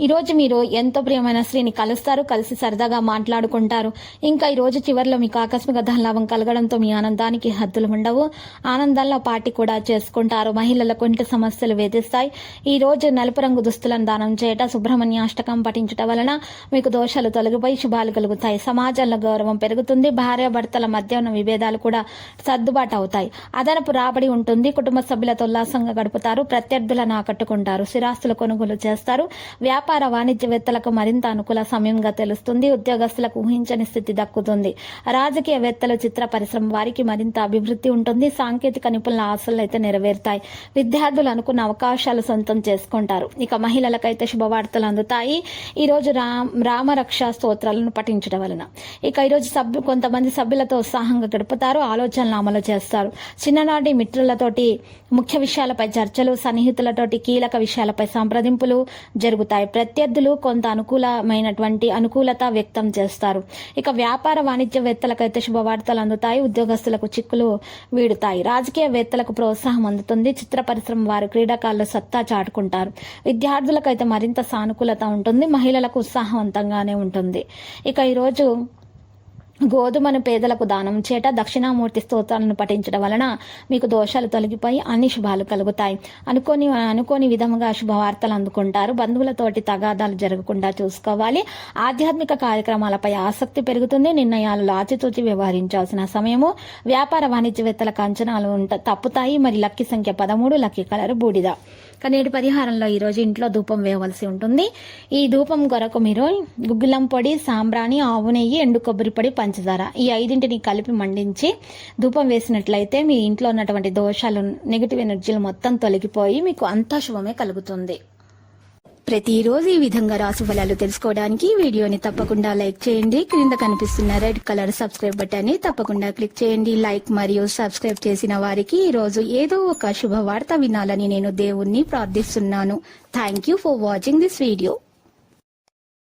ఈరోజు మీరు ఎంతో ప్రియమైన స్త్రీని కలుస్తారు కలిసి సరదాగా మాట్లాడుకుంటారు. ఇంకా ఈ రోజు చివరిలో మీకు ఆకస్మిక ధనలాభం కలగడంతో మీ ఆనందానికి హద్దులు ఉండవు. ఆనందంలో పార్టీ కూడా చేసుకుంటారు. మహిళలకు ఇంటి సమస్యలు వేధిస్తాయి. ఈ రోజు నలుపు రంగు దుస్తులను దానం చేయట సుబ్రహ్మణ్య అష్టకం పఠించటం వలన మీకు దోషాలు తొలగిపోయి శుభాలు కలుగుతాయి. సమాజంలో గౌరవం పెరుగుతుంది. భార్యాభర్తల మధ్య ఉన్న విభేదాలు కూడా సర్దుబాటు అవుతాయి. అదనపు రాబడి ఉంటుంది. కుటుంబ సభ్యులతో ఉల్లాసంగా గడుపుతారు. ప్రత్యర్థులను ఆకట్టుకుంటారు. స్థిరాస్తులు కొనుగోలు చేస్తారు. వ్యాపార వ్యాపార వాణిజ్యవేత్తలకు మరింత అనుకూల సమయంగా తెలుస్తుంది. ఉద్యోగస్తులకు ఊహించని స్థితి దక్కుతుంది. రాజకీయవేత్తలు చిత్ర పరిశ్రమ వారికి మరింత అభివృద్ధి ఉంటుంది. సాంకేతిక నిపుణుల ఆశలు అయితే నెరవేరుతాయి. విద్యార్థులు అనుకున్న అవకాశాలు సొంతం చేసుకుంటారు. ఇక మహిళలకైతే శుభవార్తలు అందుతాయి. ఈ రోజు రామ్ రామరక్ష స్తోత్రాలను పఠించడం వలన. ఇక ఈరోజు సభ్యు కొంతమంది సభ్యులతో ఉత్సాహంగా గడుపుతారు. ఆలోచనలు అమలు చేస్తారు. చిన్ననాటి మిత్రులతోటి ముఖ్య విషయాలపై చర్చలు సన్నిహితులతోటి కీలక విషయాలపై సంప్రదింపులు జరుగుతాయి. ప్రత్యర్థులు కొంత అనుకూలమైనటువంటి అనుకూలత వ్యక్తం చేస్తారు. ఇక వ్యాపార వాణిజ్యవేత్తలకైతే శుభవార్తలు అందుతాయి. ఉద్యోగస్తులకు చిక్కులు వీడుతాయి. రాజకీయవేత్తలకు ప్రోత్సాహం అందుతుంది. చిత్ర పరిశ్రమ వారు క్రీడాకారులు సత్తా చాటుకుంటారు. విద్యార్థులకైతే మరింత సానుకూలత ఉంటుంది. మహిళలకు ఉత్సాహవంతంగానే ఉంటుంది. ఇక ఈరోజు గోధుమను పేదలకు దానం చేట దక్షిణామూర్తి స్తోత్రాలను పఠించడం వలన మీకు దోషాలు తొలగిపోయి అన్ని శుభాలు కలుగుతాయి. అనుకోని అనుకోని విధముగా శుభవార్తలు అందుకుంటారు. బంధువులతోటి తగాదాలు జరగకుండా చూసుకోవాలి. ఆధ్యాత్మిక కార్యక్రమాలపై ఆసక్తి పెరుగుతుంది. నిర్ణయాలు ఆచితూచి వ్యవహరించాల్సిన సమయము. వ్యాపార వాణిజ్యవేత్తలకు అంచనాలు ఉంట తప్పుతాయి. మరి లక్కీ సంఖ్య పదమూడు లక్కీ కలర్ బూడిద. కనేటి పరిహారంలో ఈరోజు ఇంట్లో ధూపం వేయవలసి ఉంటుంది. ఈ ధూపం కొరకు మీరు గుగ్గిలం పొడి సాంబ్రాణి ఆవు నెయ్యి ఎండు కొబ్బరి పొడి పంచదార ఈ ఐదింటిని కలిపి మండించి ధూపం వేసినట్లయితే మీ ఇంట్లో ఉన్నటువంటి దోషాలు నెగిటివ్ ఎనర్జీలు మొత్తం తొలగిపోయి మీకు అంతా శుభమే కలుగుతుంది. ప్రతిరోజు ఈ విధంగా రాసు ఫలాలు తెలుసుకోవడానికి వీడియోని తప్పకుండా లైక్ చేయండి. క్రింద కనిపిస్తున్న రెడ్ కలర్ సబ్స్క్రైబ్ బటన్ని తప్పకుండా క్లిక్ చేయండి. లైక్ మరియు సబ్స్క్రైబ్ చేసిన వారికి ఈ రోజు ఏదో ఒక శుభవార్త వినాలని నేను దేవుణ్ణి ప్రార్థిస్తున్నాను. Thank you for watching this video